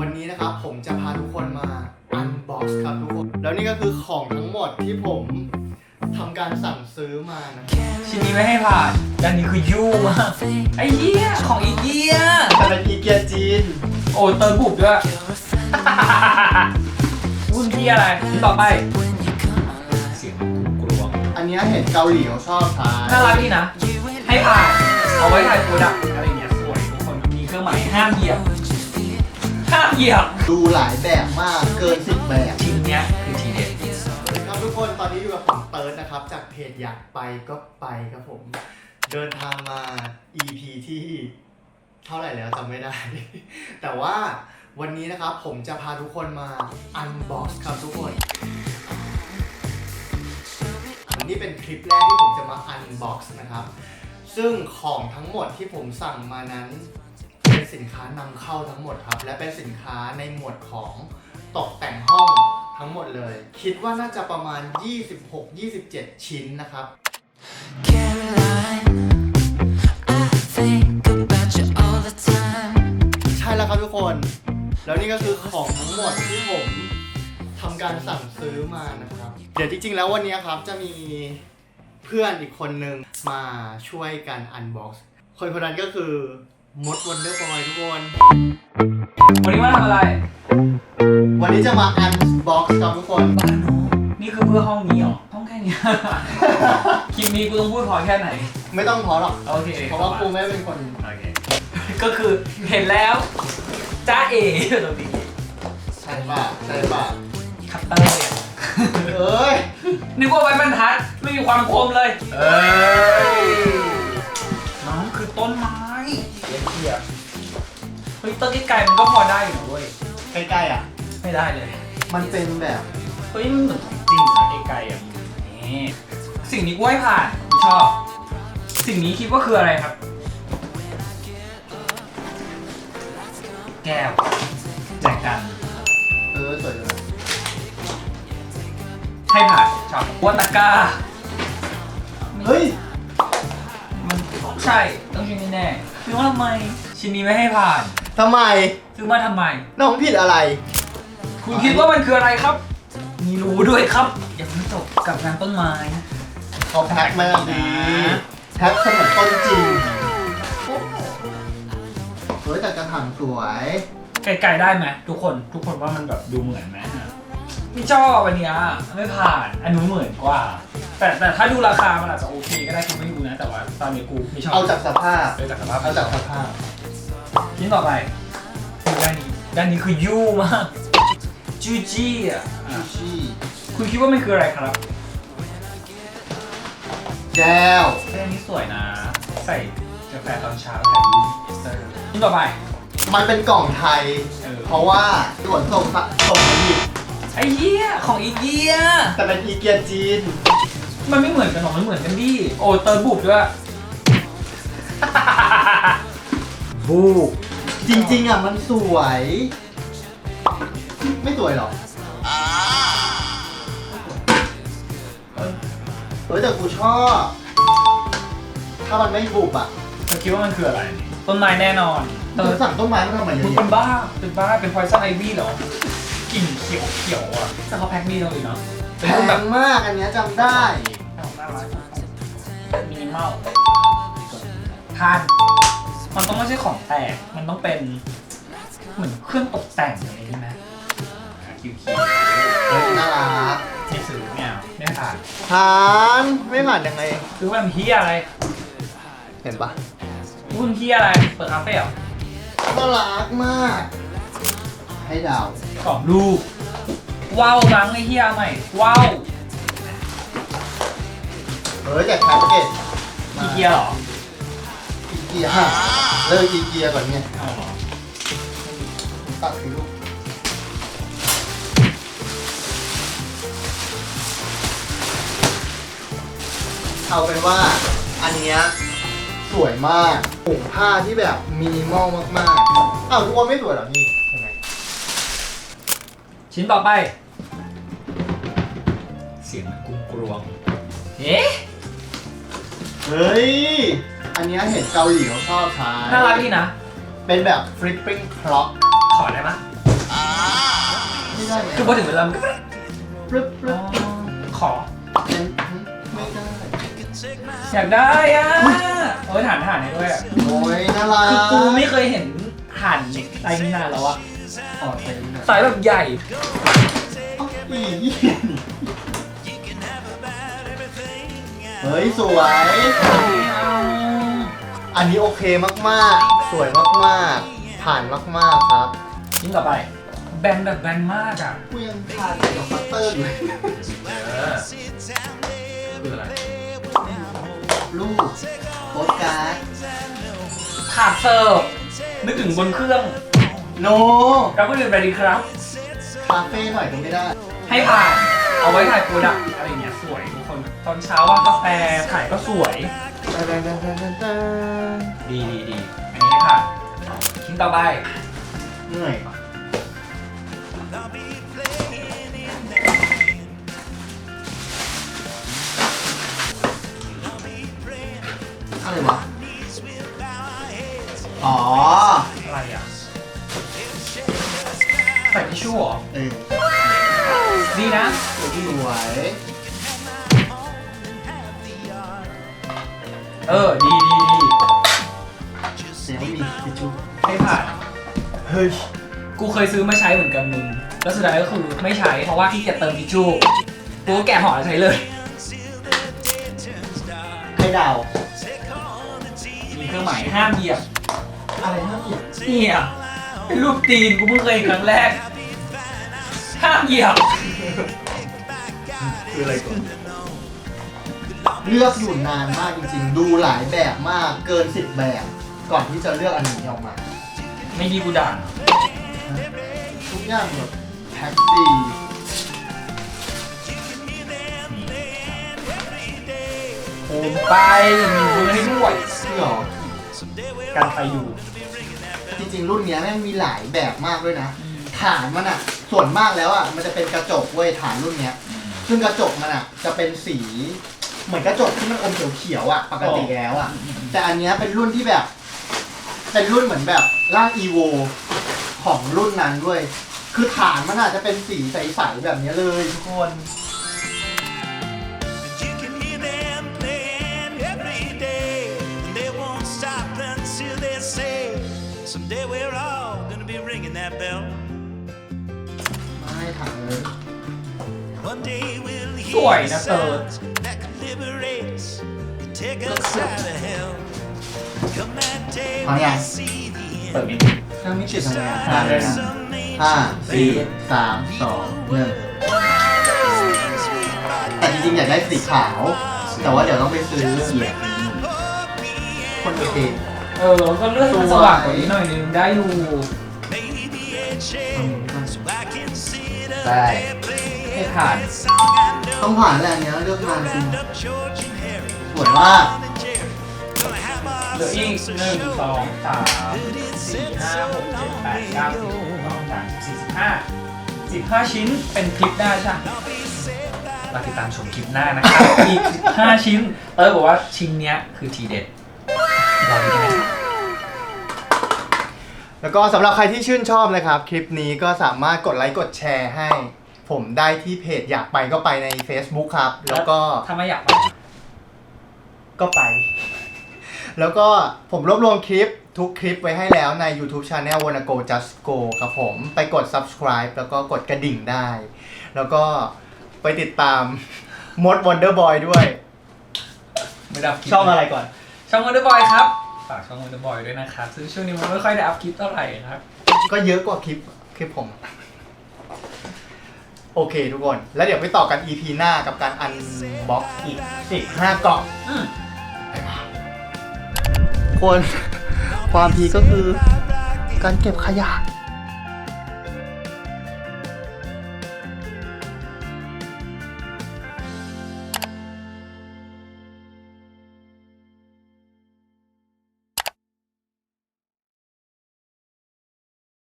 วันนี้นะครับผมจะพาทุกคนมาอันบ็อกซ์ครับทุกคน แล้วนี่ก็คือของทั้งหมดที่ผมทำการสั่งซื้อมานะชิ้นนี้ไม่ให้ผ่านด้านนี้คือยุ่มากไอ้เหี้ยของอีเกียแต่เป็นอีเกียจีน โอ้เติมบุบด้วยรุ่นที่อะไรชิ้นต่อไป เสียงกรวงอันเนี้ยเห็นเกาหลีเขาชอบใช้น่ารักดีนะ ให้ผ่านเอาไว้ถ่ายโปรดักต์อะไรเงี้ยสวยทุกคนมีเครื่องหมายห้ามเหยียบห้ามเหยียบดูหลายแบบมากเกินสิบแบบ ชิ้นเนี้ยคือทีเด็ดครับทุกคนตอนนี้อยู่กับผมเติร์ดนะครับ จากเพจอยากไปก็ไปครับผม เดินทางมา EP ที่เท่าไหร่แล้วจำไม่ได้ แต่ว่าวันนี้นะครับผมจะพาทุกคนมาอันบ็อกซ์ครับทุกคนนี่เป็นคลิปแรกที่ผมจะมาอันบ็อกซ์นะครับ ซึ่งของทั้งหมดที่ผมสั่งมานั้น เป็นสินค้านำเข้าทั้งหมดครับ และเป็นสินค้าในหมวดของตกแต่งห้องทั้งหมดเลย คิดว่าน่าจะประมาณ 26-27 ชิ้นนะครับ Caroline, I think about you all the time. ใช่แล้วครับทุกคน แล้วนี่ก็คือของทั้งหมดที่ผมทำการสั่งซื้อมานะครับ เดี๋ยวจริงๆ แล้ววันนี้ครับจะมีเพื่อนอีกคนนึงมาช่วยกันอันบ็อกซ์คนคนนั้นก็คือ มดวันเดอร์บอยทุกคน วันนี้มาทำอะไรวันนี้จะมาอันบ็อกซ์ครับทุกคนบ้านน้องนี่คือเพื่อห้องนี้เหรอ ห้องแค่เนี้ยคลิปนี้กูต้องพูดพอแค่ไหน ไม่ต้องท้อหรอก โอเคเพราะว่ากูไม่ได้เป็นคน โอเค ก็คือเห็นแล้วจ้าเอ๋ตรงนี้ใช่ป่ะ ใช่ป่ะ คัตเตอร์เนี่ยเอ้ย นึกว่าไว้บรรทัด ไม่มีความคมเลย เอ้ย น้องคือต้นไม้ เทียบเทียบเฮ้ยต้นไกลๆมันก็พอได้อยู่นะเว้ยใกล้ๆอะ ไม่ได้เลย มันเป็นแบบเฮ้ยมันเหมือนของจริงนะไกลๆอะนี่สิ่งนี้กูให้ผ่านกูชอบ สิ่งนี้คิดว่าคืออะไรครับ แก้วแจกกันเออสวยเลยให้ผ่านชอบวัตกร้า เฮ้ยมันต้อง ใช่ ต้องชิ้นนี้แน่ซื้อมาทำไม ชิ้นนี้ไม่ให้ผ่าน ทำไม ซื้อมาทำไม น้องผิดอะไร คุณคิดว่ามันคืออะไรครับ มีรู้ด้วยครับอย่าเพิ่งจบกับงานต้นไม้เขาแพ็คมาอย่างดีแพ็คเสมือนต้นจริงเฮ้ยแต่กระถางสวย ไกลๆได้ไหมทุกคนทุกคนว่ามันแบบดูเหมือนไหมไม่ชอบอันเนี้ยไม่ผ่านอันนู้นเหมือนกว่า แต่แต่ถ้าดูราคามันอาจจะโอเคก็ได้คุณไม่ดูนะ แต่ว่าตอนนี้กูไม่ชอบเอาจากสภาพ เอาจากสภาพเอาจากสภาพชิ้นต่อไปคือด้านนี้ด้านนี้คือยูมากจูจี้อะซูชิคุณคิดว่ามันคืออะไรครับแก้วเรื่องนี้สวยนะ ใส่กาแฟตอนเช้าถ่ายรูปเอสเตอร์ชิ้นต่อไป มันเป็นกล่องไทย เออ เพราะว่าขนส่งสะส่งมาผิดไอ้เหี้ยของอีเกียแต่เป็นอีเกียจีน มันไม่เหมือนกันหรอกมันเหมือนกันดิโอ้เติมบุบด้วย บูบจริงๆอะมันสวย ไม่สวยหรอเฮ้ยแต่กูชอบ ถ้ามันไม่บุบอะเธอคิดว่ามันคืออะไร ต้นไม้แน่นอนเติมึมงสั่งต้นไม้มาทำไมเยมึอะงเป็นแยะบ้า เป็นบ้า เป็นพอยซันไอวี่เหรอกลิ่นเขียวเขียวๆอะแต่เขาแพ็คดีตรงนี้เนาะแพเป็นรูปแบบงมากอันเนี้ยจำได้น่ารัก มินิมอลทานมันต้องไม่ใช่ของแตก มันต้องเป็นเหมือนเครื่องตกแต่งอะไรใช่ไหมคิวคิวเฮ้ยน่ารักไม่ซื้อไม่เอาไม่ผ่านผ่านไม่ผ่านยังไงคือว่ามันเฮียอะไรเห็นปะรุ่นเฮียอะไร เปิดคาเฟ่เหรอน่ารักมาก ให้ดาวกรอบรูปว้าวมั้งไอ้เฮียใหม่ว้าว เฮ้ยแต่แพ็กเกจอีเกียเหรออีเกียฮะเลิกอีเกียก่อนเนี่ยอ๋อตัดสิลูกเอาเป็นว่าอันเนี้ยสวยมากผงผ้าที่แบบมินิมอลมากๆอ้าวทุกคนไม่สวยเหรอพี่ใช่ไหมชิ้นต่อไป เสียงมันกุ้งกรวง เอ๊ะ เฮ้ย อันเนี้ยเห็นเกาหลีเขาชอบใช้น่ารักดีนะ เป็นแบบ flipping clock ขอได้ปะได้คือพอถึงเวลามันก็ปรึ๊บปรึ๊อ๋อบขอ ไม่ได้ อยากได้อะโอ้ยฐานฐานให้ด้วยอะโอ้ยน่ารักคือกูไม่เคยเห็นฐานไซส์นี้นานแล้วอะอ๋อใส่นี่นะไซส์แบบใหญ่ อีเหี้ยนี่ เฮ้ยสวย อันนี้โอเคมากๆ สวยมากๆ ผ่านมากๆครับชิ้นต่อไป แบนแบบแบนมากอะกูยังทานกับฟัตเตอร์อยู่เลยเออคืออะไรลูกโปสการ์ดถาดเสิร์ฟนึกถึงบนเครื่องโนเราก็เรียนไปดีครับ คาเฟ่หน่อยก็ไม่ได้ ให้ผ่าน เอาไว้ถ่ายโปรดักต์อะไรเงี้ยสวยทุกคนตอนเช้าว่างกาแฟถ่ายก็สวยดีดีดีอันนี้ค่ะชิ้นต่อไปเหนื่อยปะอะไรวะ อ๋อ อะไรอะใส่ทิชชู่เหรอ เออ ดีนะ สวยเออ ดีดีดีเสียงมีทิชชู่ให้ผ่าน เฮ้ย กูเคยซื้อมาใช้เหมือนกันมึง แล้วสุดท้ายก็คือไม่ใช้ เพราะว่าขี้เกียจเติมทิชชู่ กูก็แกะห่อแล้วใช้เลยให้เดามีเครื่องหมายห้ามเหยียบอะไรห้ามเหยียบเนี่ยเป็นรูปตีนกูเพิ่งเคยเห็นครั้งแรก ห้ามเหยียบ คืออะไรก่อนเลือกอยู่นานมากจริงๆ ดูหลายแบบมากเกินสิบแบบ ก่อนที่จะเลือกอันนี้ออกมา ไม่ดีกูด่าทุกอย่างแบบแพ็คดีโอมไปมีมือให้ด้วยที่หรอการไปอยู่ จริงๆ รุ่นเนี้ยแม่งมีหลายแบบมากด้วยนะ ฐานมันอะ ส่วนมากแล้วอะมันจะเป็นกระจกเว้ยฐานรุ่นเนี้ย ซึ่งกระจกมันอะ จะเป็นสี เหมือนกระจกที่มันอมเขียวๆอะปกติแล้วอะ แต่อันเนี้ยเป็นรุ่นที่แบบ เป็นรุ่นเหมือนแบบร่าง EVO ของรุ่นนั้นด้วย คือฐานมันอาจจะเป็นสีใสๆแบบเนี้ยเลยทุกคน วยนะเธอ พร้อมยังเปิดมินิเครื่องมิจิทำงานมาเลยนะห้าสี่สามสองหนึ่งแต่จริงๆอยากได้สีขาว แต่ว่าเดี๋ยวต้องไปซื้อคนอื่นเองเออ ก็เลือกมันสว่างกว่านี้หน่อยนึงได้อยู่ ได้ ให้ผ่าน song I know. ต้องผ่านแหละอันเนี้ยเลือกนานจริง Up George and Harry, สวยมาก Tom and Jerry, gonna have เหลืออีก ourselves หนึ่ง a สอ show. งสามสี่ห้าหกเจ็ดแปดเก้าสิบสองสามสี่สิบห้าสิบห้าชิ้นเป็นคลิปได้ใช่ไหมเราติดตามชมคลิปหน้านะครับ อีกสิบห้าชิ้น เตอร์บอกว่าชิ้นเนี้ยคือทีเด็ดรอดูกันนะครับ แล้วก็สำหรับใครที่ชื่นชอบนะครับ คลิปนี้ก็สามารถกดไลค์กดแชร์ให้ ผมได้ที่เพจอยากไปก็ไปใน Facebook ครับ แล้วก็ถ้าไม่อยากไปก็ไป แล้วก็ผมรวบรวมคลิปทุกคลิปไว้ให้แล้วใน YouTube Channel w a n n a Go Just Go ครับผม ไปกด subscribe แล้วก็กดกระดิ่งได้ แล้วก็ไปติดตามมด Wonder Boy ด้วย ไม่ได้อัพคลิปช่องอะไรก่อน ช่อง Wonder Boy ครับฝากช่อง Wonder Boy ด้วยนะครับซึ่งช่วงนี้มันไม่ค่อยได้อัพคลิปเท่าไหร่นะครับ ก็เยอะกว่าคลิปคลิปผม โอเคทุกคน แล้วเดี๋ยวไปต่อกัน EP หน้ากับการอันบ็อกอีก 15 กล่องอืมคน ความพีก็คือการเก็บขยะ